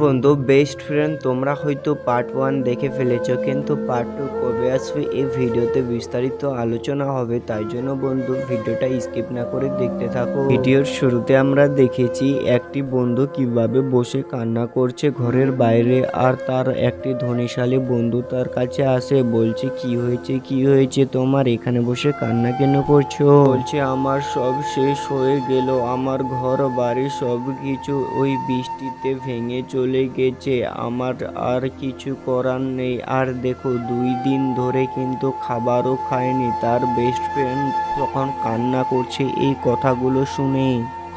বন্ধু best friend তোমরা হয়তো পার্ট ওয়ান দেখে ফেলেছো, কিন্তু পার্ট টু কবে আসবে এই ভিডিওতে বিস্তারিত আলোচনা হবে। তাই জন্য বন্ধু, ভিডিওটা স্কিপ না করে দেখতে থাকো। ভিডিওর শুরুতে আমরা দেখেছি, একটি বন্ধু কীভাবে বসে কান্না করছে ঘরের বাইরে, আর তার একটি ধনীশালী বন্ধু তার কাছে আসে, বলছে, কি হয়েছে কি হয়েছে? তোমার এখানে বসে কান্না কেন করছ? বলছে, আমার সব শেষ হয়ে গেল, আমার ঘর বাড়ি সব কিছু ওই বৃষ্টিতে ভেঙে চলে গেছে, আমার আর কিছু করার নেই। আর দেখো, দুই দিন ধরে কিন্তু খাবারও খায়নি তার বেস্ট ফ্রেন্ড তখন কান্না করছে, এই কথাগুলো শুনে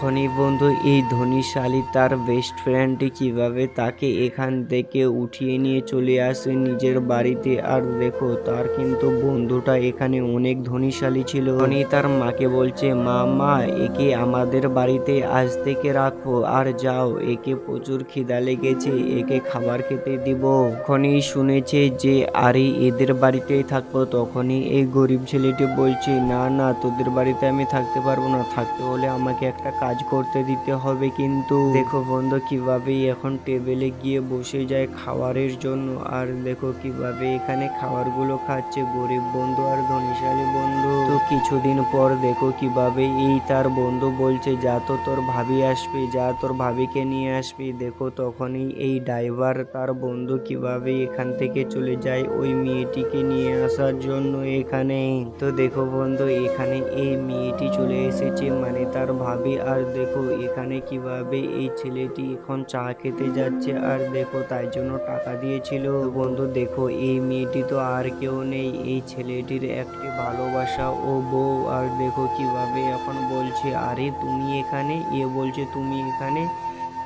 খনি বন্ধু, এই ধনীশালী তার বেস্ট ফ্রেন্ডটি কীভাবে তাকে এখান থেকে উঠিয়ে নিয়ে চলে আসে নিজের বাড়িতে? আর দেখো, তার কিন্তু বন্ধুটা এখানে অনেক ধনীশালী ছিল। খনি তার মাকে বলছে মা মা একে আমাদের বাড়িতে আজ থেকে রাখো, আর যাও, একে প্রচুর খিদা লেগেছে, একে খাবার খেতে দিব। খনি শুনেছে যে, আরে, এদের বাড়িতেই থাকব। তখনই এই গরিব ছেলেটি বলছে, না না, তোদের বাড়িতে আমি থাকতে পারব না। থাকতে হলে আমাকে একটা কাজ করতে দিতে হবে কিন্তু দেখো বন্ধু কীভাবে এখন টেবিলে গিয়ে বসে যায় খাবারের জন্য। আর দেখো কীভাবে এখানে খাবারগুলো খাচ্ছে গরিব বন্ধু আর ধনীশালী বন্ধু। কিছুদিন পর দেখো কীভাবে এই তার বন্ধু বলছে, যা তো তোর ভাবি আসবে, যা তোর ভাবিকে নিয়ে আসবি। দেখো তখনই এই ড্রাইভার তার বন্ধু কীভাবে এখান থেকে চলে যায় ওই মেয়েটিকে নিয়ে আসার জন্য এখানে। তো দেখো বন্ধু, এখানে এই মেয়েটি চলে এসেছে মানে তার ভাবি। আর দেখো এখানে কীভাবে এই ছেলেটি এখন চা খেতে যাচ্ছে, আর দেখো তাই জন্য টাকা দিয়েছিল। বন্ধু, দেখো এই মেয়েটি তো আর কেউ নেই। এই ছেলেটির একটি ভালোবাসা ও বউ, আর দেখো কীভাবে এখন বলছে, আরে তুমি এখানে? এ বলছে, তুমি এখানে?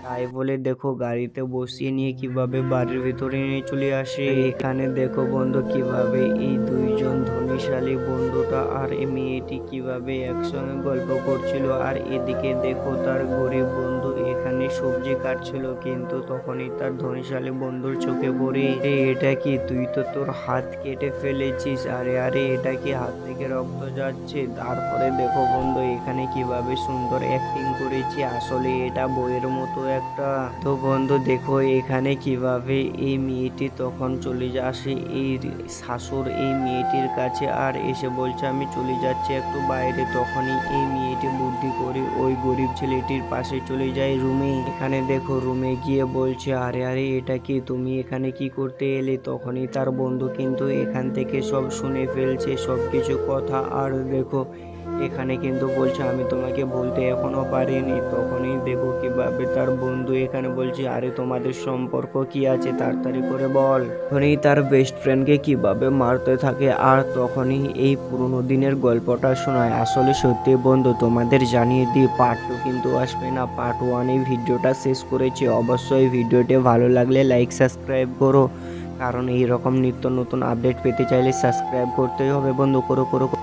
তাই বলে দেখো গাড়িতে বসিয়ে নিয়ে কীভাবে বাড়ির ভিতরে নিয়ে চলে আসে। এখানে দেখো বন্ধু কীভাবে এই দুইজন ধনীশালী বন্ধুটা আর এই মেয়েটি কীভাবে একসঙ্গে গল্প করছিল। আর এদিকে দেখো তার গরিব বন্ধু এখানে সবজি কাটছিল কিন্তু তখনই তার ধনীশালী বন্ধুর চোখে পড়ে। "এ, এটা কি? তুই তো তোর হাত কেটে ফেলেছিস। আরে আরে এটা কি? হাত থেকে রক্ত যাচ্ছে। তারপরে দেখো বন্ধু এখানে কীভাবে সুন্দর অ্যাক্টিং করেছি। আসলে এটা বইয়ের মতো একটা তো বন্ধু দেখো এখানে কীভাবে এই মেয়েটি তখন চলে আসে। এই শাশুর এই মেয়েটির কাছে আর এসে বলছে আমি চলে যাচ্ছি একটু বাইরে। তখনই এই মেয়েটি বুদ্ধি করে ওই গরিব ছেলেটির পাশে চলে যায় রুমে। এখানে দেখো রুমে গিয়ে বলছে, আরে আরে, এটা কি? তুমি এখানে কি করতে এলে? তখনই তার বন্ধু কিন্তু এখান থেকে সব শুনে ফেলছে সব কিছু কথা। আর দেখো এখানে কিন্তু বলছে, আমি তোমাকে বলতে এখনও পারিনি। তখনই দেখো কীভাবে তার বন্ধু এখানে বলছে, আরে, তোমাদের সম্পর্ক কি আছে? তাড়াতাড়ি করে বল। তখনই তার বেস্ট ফ্রেন্ডকে কীভাবে মারতে থাকে, আর তখনই এই পুরোনো দিনের গল্পটা শোনায়। আসলে সত্যি বন্ধু, তোমাদের জানিয়ে দিই পার্ট টু কিন্তু আসবে না। পার্ট ওয়ানে ভিডিওটা শেষ করেছি। অবশ্যই ভিডিওটি ভালো লাগলে লাইক সাবস্ক্রাইব করো। কারণ এই রকম নিত্য নতুন আপডেট পেতে চাইলে সাবস্ক্রাইব করতেই হবে বন্ধু। করো করো।